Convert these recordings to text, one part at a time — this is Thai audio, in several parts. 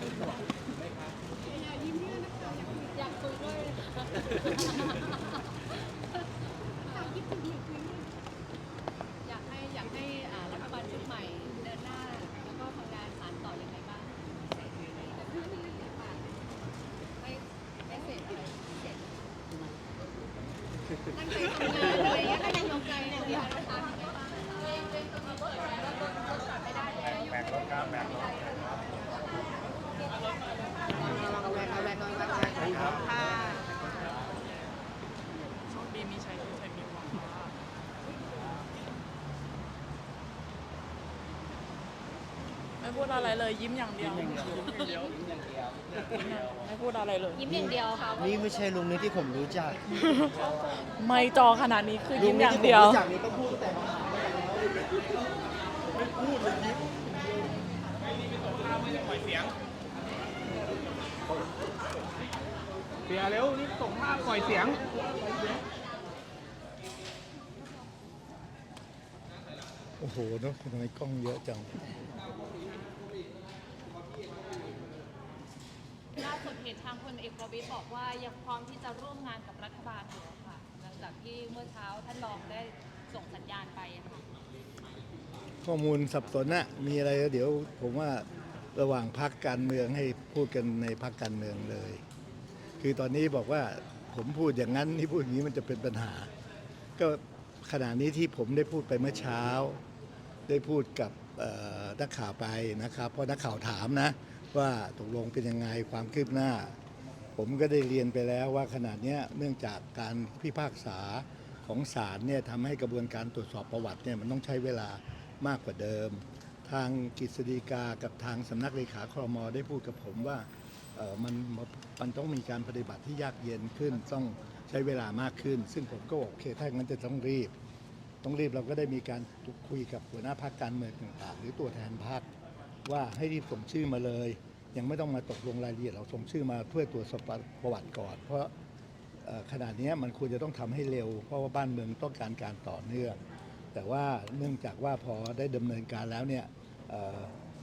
อยากคุยด้วยอยากให้อยากให้อ่ารัฐบาลชุดใหม่เดินหน้า แล้วก็ทำงานสานต่อยังไงบ้างให้ให้เสร็จอะไรเสร็จตั้งใจทำงานอะไรอย่างเงี้ยตั้งใจทำงานอย่างเดียวนะคะยังไงบ้างเร่งเร่งต้องมีรถแล้วรถรถจอดไม่ได้แล้ว แบกรถครับแบกรถ โชคดีมีชัยมีชัยมีความว่า ไม่พูดอะไรเลยยิ้มอย่างเดียว ไม่พูดอะไรเลย ยิ้มอย่างเดียวค่ะนี่ไม่ใช่ลุงนี้ที่ผมรู้จักไม่จอขนาดนี้คือลุยิ้งมอนี้ย่างที่ผมเดียว รู้จักนี่ต้องพูดตั้งแต่มหาลัยแล้วไม่พูดเลยยิ้มเสียเร็วนี่ส่งภาพปล่อยเสียง โอ้โหเนอะทำไมกล้องเยอะจัง ล่าสุด เห็นทางพลเอกประวิตรบอกว่ายังพร้อมที่จะร่วมงานกับรัฐบาลอยู่ค่ะ หลังจากที่เมื่อเช้าท่านรองได้ส่งสัญญาณไปค่ะข้อมูลสับสนนะมีอะไรเดี๋ยวผมว่าระหว่างพักการเมืองให้พูดกันในพักการเมืองเลย คือตอนนี้บอกว่าผมพูดอย่างนั้นนี่พูดอย่างนี้มันจะเป็นปัญหา ก็ขณะนี้ที่ผมได้พูดไปเมื่อเช้า ได้พูดกับนักข่าวไปนะครับเพราะนักข่าวถามนะ ว่าตกลงเป็นยังไงความคืบหน้า ผมก็ได้เรียนไปแล้วว่าขณะเนี้ยเนื่องจากการพิพากษาของศาลเนี่ยทำให้กระบวนการตรวจสอบประวัติเนี่ยมันต้องใช้เวลามากกว่าเดิม ทางกฤษฎีกากับทางสำนักเลขาครมได้พูดกับผมว่ามันมันต้องมีการปฏิบัติที่ยากเย็นขึ้นต้องใช้เวลามากขึ้น ซึ่งผมก็บอกโอเคถ้างั้นจะต้องรีบ ต้องรีบเราก็ได้มีการคุยกับหัวหน้าพักการเมืองต่างๆ หรือตัวแทนพัก ว่าให้รีบส่งชื่อมาเลย ยังไม่ต้องมาตกลงรายละเอียดเราส่งชื่อมาเพื่อตรวจสอบประวัติก่อน เพราะขนาดนี้มันควรจะต้องทำให้เร็ว เพราะว่าบ้านเมืองต้องการการต่อเนื่อง แต่ว่าเนื่องจากว่าพอได้ดำเนินการแล้วเนี่ย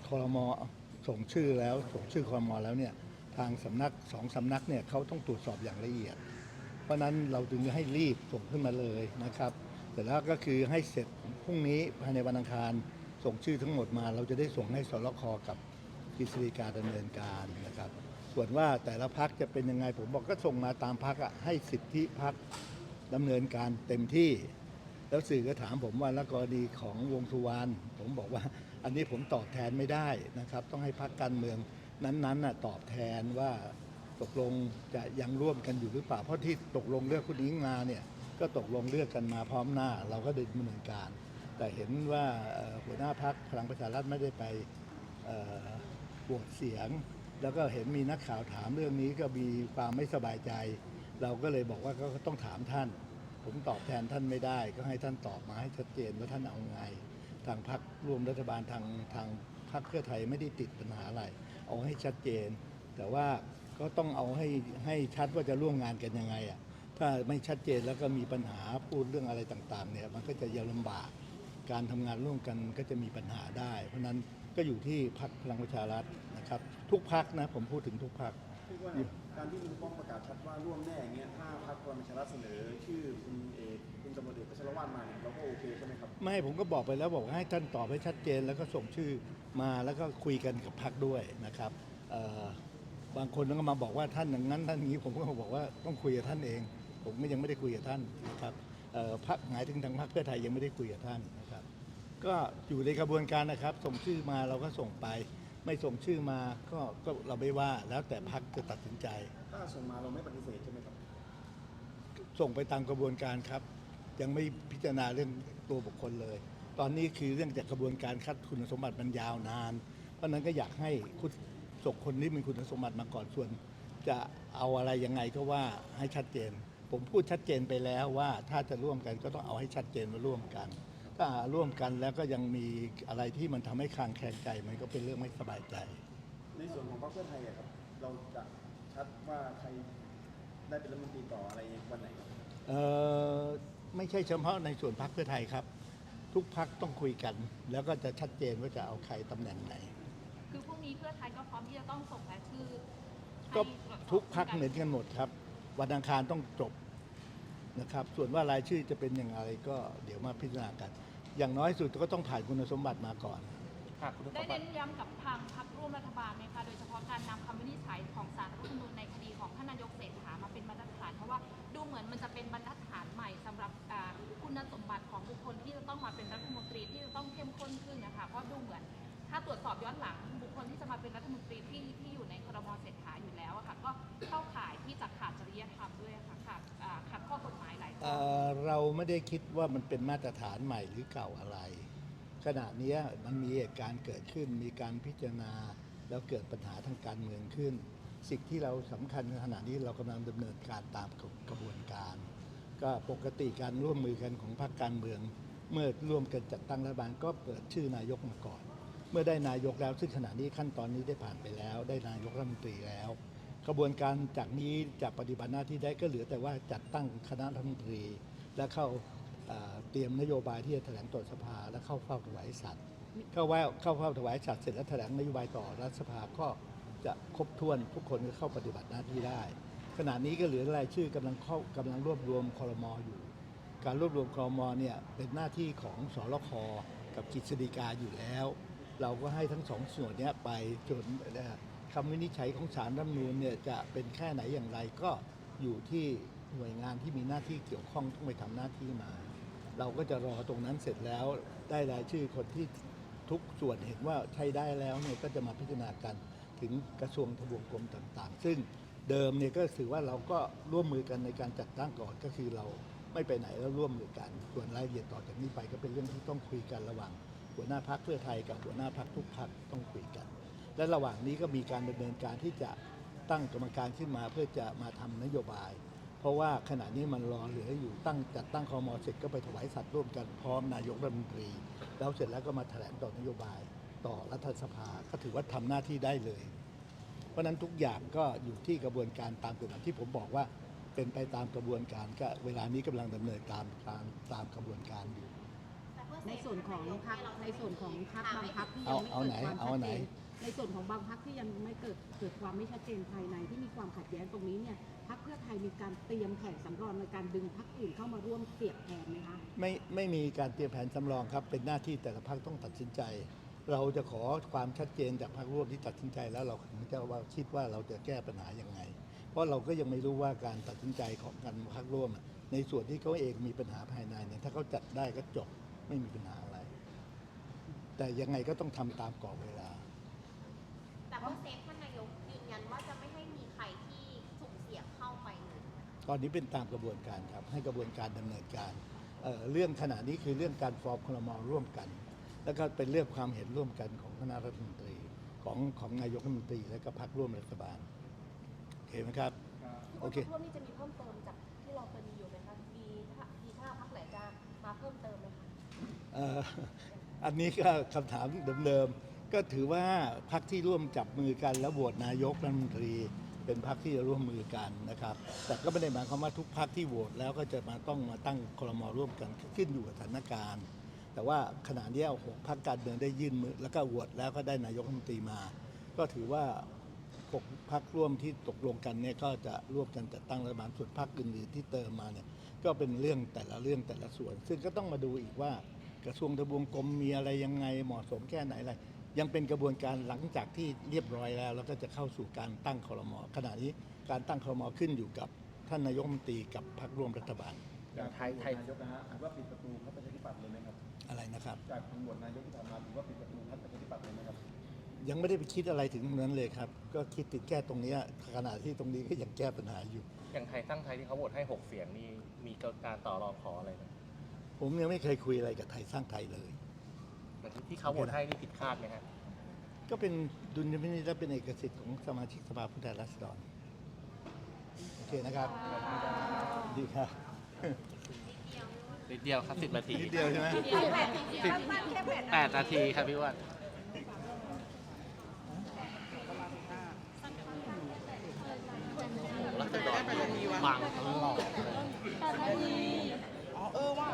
คอรมอส่งชื่อแล้วส่งชื่อคอรมอแล้วเนี่ยทางสำนักสองสำนักเนี่ยเขาต้องตรวจสอบอย่างละเอียด เพราะนั้นเราจึงให้รีบส่งขึ้นมาเลยนะครับเสร็จแล้วก็คือให้เสร็จพรุ่งนี้ภายในวันอังคาร ส่งชื่อทั้งหมดมา เราจะได้ส่งให้สรคกับกฤษฎีกาดำเนินการนะครับ ส่วนว่าแต่ละพักจะเป็นยังไงผมบอกก็ส่งมาตามพักอะให้สิทธิพักดำเนินการเต็มที่ แล้วสื่อก็ถามผมว่าแล้วกรณีของวงสุวรรณผมบอกว่าอันนี้ผมตอบแทนไม่ได้นะครับ ต้องให้พักการเมืองนั้นๆน่ะตอบแทนว่าตกลงจะยังร่วมกันอยู่หรือเปล่าเพราะที่ตกลงเลือกคุณอิงมาเนี่ยก็ตกลงเลือกกันมาพร้อมหน้า เราก็ดำเนินการ แต่เห็นว่าหัวหน้าพักพลังประชารัฐไม่ได้ไปโหวตเสียง แล้วก็เห็นมีนักข่าวถามเรื่องนี้ก็มีความไม่สบายใจ เราก็เลยบอกว่าก็ต้องถามท่าน ผมตอบแทนท่านไม่ได้ ก็ให้ท่านตอบมาให้ชัดเจนว่าท่านเอาไง ทางพรรคร่วมรัฐบาลทางทางพรรคเพื่อไทยไม่ได้ติดปัญหาอะไร เอาให้ชัดเจน แต่ว่าก็ต้องเอาให้ให้ชัดว่าจะร่วมงานกันยังไงอะถ้าไม่ชัดเจนแล้วก็มีปัญหาพูดเรื่องอะไรต่างๆเนี่ยมันก็จะยังลำบาก การทำงานร่วมกันก็จะมีปัญหาได้ เพราะฉะนั้นก็อยู่ที่พรรคพลังประชารัฐนะครับ ทุกพรรคนะผมพูดถึงทุกพรรคคิดว่าการที่ลุงป้อมประกาศชัดว่าร่วมแน่อย่างเงี้ยถ้าพรรคพลังประชารัฐเสนอ ชื่อคุณเอกคุณตำรวจเอกพัชรวาทมาเนี่ยเราก็โอเคใช่ไหมครับ ไม่ผมก็บอกไปแล้วบอกให้ท่านตอบให้ชัดเจน แล้วก็ส่งชื่อมาแล้วก็คุยกันกับพรรคด้วยนะครับเอ่อบางคนก็มาบอกว่าท่านอย่างนั้นท่านอย่างนี้ผมก็บอกว่าต้องคุยกับท่านเอง ผมก็ยังไม่ได้คุยกับท่านนะครับเอ่อพรรคหมายถึงทางพรรคเพื่อไทยยังไม่ได้คุยกับท่านนะครับ ก็อยู่ในกระบวนการนะครับ ส่งชื่อมาเราก็ส่งไป ไม่ส่งชื่อมาก็ก็เราไม่ว่าแล้วแต่พรรคจะตัดสินใจ ถ้าส่งมาเราไม่ปฏิเสธใช่ไหมครับ ส่งไปตามกระบวนการครับ ยังไม่พิจารณาเรื่องตัวบุคคลเลย ตอนนี้คือเรื่องจากกระบวนการคัดคุณสมบัติมันยาวนาน เพราะฉะนั้นก็อยากให้คุณส่งคนที่มีคุณสมบัติมาก่อนส่วน จะเอาอะไรยังไงก็ว่าให้ชัดเจน ผมพูดชัดเจนไปแล้วว่าถ้าจะร่วมกันก็ต้องเอาให้ชัดเจนว่าร่วมกัน ถ้าร่วมกันแล้วก็ยังมีอะไรที่มันทำให้คลางแคลงใจมันก็เป็นเรื่องไม่สบายใจ ในส่วนของพรรคเพื่อไทยอะครับ เราจะชัดว่าใครได้เป็นรัฐมนตรีต่ออะไรวันไหนครับเอ่อไม่ใช่เฉพาะในส่วนพรรคเพื่อไทยครับ ทุกพรรคต้องคุยกัน แล้วก็จะชัดเจนว่าจะเอาใครตำแหน่งไหน คือพรุ่งนี้นี้เพื่อไทยก็พร้อมที่จะต้องส่งรายชื่อให้ก็ตรวจสอบทุกพักเหมือนกันหมดครับ วันอังคารต้องจบนะครับ ส่วนว่ารายชื่อจะเป็นอย่างไรก็เดี๋ยวมาพิจารณากัน อย่างน้อยสุดก็ต้องผ่านคุณสมบัติมาก่อน ค่ะคุณสได้มบัเน้ตินย้ำกับทางพรรคร่วมรัฐบาลไหมคะโดยเฉพาะการนำคำวินิจฉัยของศาลรัฐธรรมนูญในคดีของท่านนายกเศรษฐามาเป็นบรรทัดฐานเพราะว่าดูเหมือนมันจะเป็นบรรทัดฐานใหม่สำหรับอ่าคุณสมบัติของบุคคลที่จะต้องมาเป็นรัฐมนตรีที่จะต้องเข้มข้นขึ้นนะคะเพราะดูเหมือนถ้าตรวจสอบย้อนหลัง เราไม่ได้คิดว่ามันเป็นมาตรฐานใหม่หรือเก่าอะไร ขณะนี้มันมีเหตุการณ์เกิดขึ้น มีการพิจารณา แล้วเกิดปัญหาทางการเมืองขึ้น สิ่งที่เราสำคัญขณะนี้เรากำลังดำเนินการตามกระบวนการ ก็ปกติการร่วมมือกันของพรรคการเมือง เมื่อร่วมกันจัดตั้งรัฐบาลก็เปิดชื่อนายกมาก่อน เมื่อได้นายกแล้วซึ่งขณะนี้ขั้นตอนนี้ได้ผ่านไปแล้ว ได้นายกรัฐมนตรีแล้วกระบวนการจากนี้จากปฏิบัติหน้าที่ได้ก็เหลือแต่ว่าจัดตั้งคณะรัฐมนตรี และเข้าเอ่อเตรียมนโยบายที่จะแถลงต่อสภาและเข้าเฝ้าถวายสัตย์เข้าว่าเข้าเฝ้าถวายสัตย์เสร็จแล้วแถลงนโยบายต่อรัฐสภาก็จะครบถ้วนทุกคนก็เข้าปฏิบัติหน้าที่ได้ ขณะนี้ก็เหลือรายชื่อกำลังเข้ากำลังรวบรวมคอรมออยู่ การรวบรวมคอรมอเนี่ยเป็นหน้าที่ของสรคกับกฤษฎีกาอยู่แล้ว เราก็ให้ทั้งสองส่วนเนี้ยไปจนเอ่อคำวินิจฉัยของศาลรัฐธรรมนูญเนี่ยจะเป็นแค่ไหนอย่างไรก็อยู่ที่ หน่วยงานที่มีหน้าที่เกี่ยวข้องต้องไปทำหน้าที่มา เราก็จะรอตรงนั้นเสร็จแล้ว ได้รายชื่อคนที่ทุกส่วนเห็นว่าใช้ได้แล้วเนี่ยก็จะมาพิจารณากันถึงกระทรวงทบวงกรมต่างๆ ซึ่งเดิมเนี่ยก็ถือว่าเราก็ร่วมมือกันในการจัดตั้งก่อนก็คือเราไม่ไปไหนแล้วร่วมมือกัน ส่วนรายละเอียดต่อจากนี้ไปก็เป็นเรื่องที่ต้องคุยกันระหว่าง หัวหน้าพักเพื่อไทยกับหัวหน้าพักทุกพักต้องคุยกัน และระหว่างนี้ก็มีการดำเนินการที่จะตั้งกรรมการขึ้นมาเพื่อจะมาทำนโยบาย เพราะว่าขณะนี้มันรอเหลืออยู่ตั้งจัดตั้งคอมอเสร็จก็ไปถวายสัตว์ร่วมกันพร้อมนายกรัฐมนตรี แล้วเสร็จแล้วก็มาแถลงต่อนโยบายต่อรัฐสภาก็ถือว่าทำหน้าที่ได้เลย เพราะฉะนั้นทุกอย่างก็อยู่ที่กระบวนการตามกฎหมายที่ผมบอกว่าเป็นไปตามกระบวนการก็เวลานี้กำลังดำเนินการตามตามกระบวนการอยู่ในส่วนของพักในส่วนของพักบางพักที่ยัเอางไม่เอาเกิไหนดความเอาชัดไหนเจน ในส่วนของบางพักที่ยังไม่เกิดเกิดความไม่ชัดเจนภายในที่มีความขัดแย้งตรงนี้เนี่ยพักเพื่อไทยมีการเตรียมแผนสำรองในการดึงพักอื่นเข้ามาร่วมเสียบแทนไหมคะไม่ไม่มีการเตรียมแผนสำรองครับ เป็นหน้าที่แต่ละพักต้องตัดสินใจ เราจะขอความชัดเจนจากพักร่วมที่ตัดสินใจแล้วเราถึงจะว่าคิดว่าเราจะแก้ปัญหายังไง เพราะเราก็ยังไม่รู้ว่าการตัดสินใจของกันพักร่วม ในส่วนที่เขาเองมีปัญหาภายในเนี่ยถ้าเขาจัดได้ก็จบไม่มีปัญหาอะไร แต่ยังไงก็ต้องทำตามกรอบเวลา แต่ว่าเซฟท่านนายกยืนยันว่าจะไม่ให้มีใครที่สุ่มเสี่ยงเข้าไปเลยตอนนี้เป็นตามกระบวนการครับ ให้กระบวนการดำเนินการเอ่อเรื่องขณะนี้คือเรื่องการฟอร์มคลมร่วมกัน แล้วก็เป็นเรื่องความเห็นร่วมกันของคณะรัฐมนตรีของของนายกรัฐมนตรีและก็พรรคร่วมรัฐบาลโอเคไหมครับโอเคร่วมนี่จะมีเพิ่มเติมจากที่เราเคยมีอยู่ไหมคะมีถ้ามีถ้าพักไหนจะมาเพิ่มเติมไหมคะเอ่ออันนี้ก็คำถามเดิมๆ ก็ถือว่าพรรคที่ร่วมจับมือกันแล้วโหวตนายกรัฐมนตรีเป็นพรรคที่จะร่วมมือกันนะครับ แต่ก็ไม่ได้หมายความว่าทุกพรรคที่โหวตแล้วก็จะมาต้องมาตั้งครมร่วมกันขึ้นอยู่กับสถานการณ์ แต่ว่าขณะนี้หกพรรคการเมืองได้ยื่นมือแล้วก็โหวตแล้วก็ได้นายกรัฐมนตรีมา ก็ถือว่าหกพรรคร่วมที่ตกลงกันเนี่ยก็จะร่วมกันจัดตั้งรัฐบาลส่วนพรรคอื่นๆที่เติมมาเนี่ยก็เป็นเรื่องแต่ละเรื่องแต่ละส่วน ซึ่งก็ต้องมาดูอีกว่ากระทรวงทบวงกรมมีอะไรยังไงเหมาะสมแค่ไหนอะไร ยังเป็นกระบวนการหลังจากที่เรียบร้อยแล้ว แล้วก็จะเข้าสู่การตั้งคอรมอขณะนี้การตั้งคอรมอขึ้นอยู่กับท่านนายกรัฐมนตรีกับพรรคร่วมรัฐบาลอย่างไทยไทยนายกนะฮะถือว่าปิดประตูพรรคประชาธิปัตย์เลยไหมครับอะไรนะครับจากทางบทนายกที่ผ่านมาถือว่าปิดประตูพรรคประชาธิปัตย์เลยไหมครับยังไม่ได้ไปคิดอะไรถึงตรงนั้นเลยครับ ก็คิดติดแก้ตรงเนี้ยขณะที่ตรงนี้ก็ยังแก้ปัญหาอยู่ อย่างไทยสร้างไทยที่เขาโหวตให้ 6 เสียงนี่มีการต่อรองขออะไรไหมผมยังไม่เคยคุยอะไรกับไทยสร้างไทยเลย แต่ที่เขาโหวตให้นี่ผิดคาดไหมฮะก็เป็นดุลยพินิจและเป็นเอกสิทธิ์ของสมาชิกสภาผู้แทนราษฎรโอเคนะครับดีครับนิดเดียวครับสิบนาทีนิดเดียวใช่ไหมแปดนาทีครับพี่อ้วันรัศดรบังตลอดเลยอ๋อเออว่า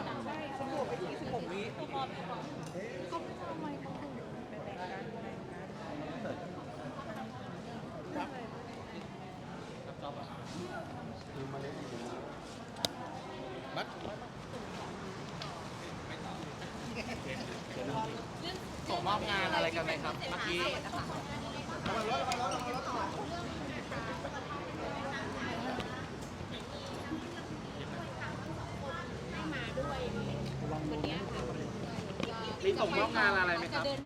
ต้บวกไปที่16วิก็ทำไมต้อถึงไปแนคบบนั้มอบงานอะไรกันไหมครับเมื่อกี้ มีส่งมอบงานอะไรไหมครับ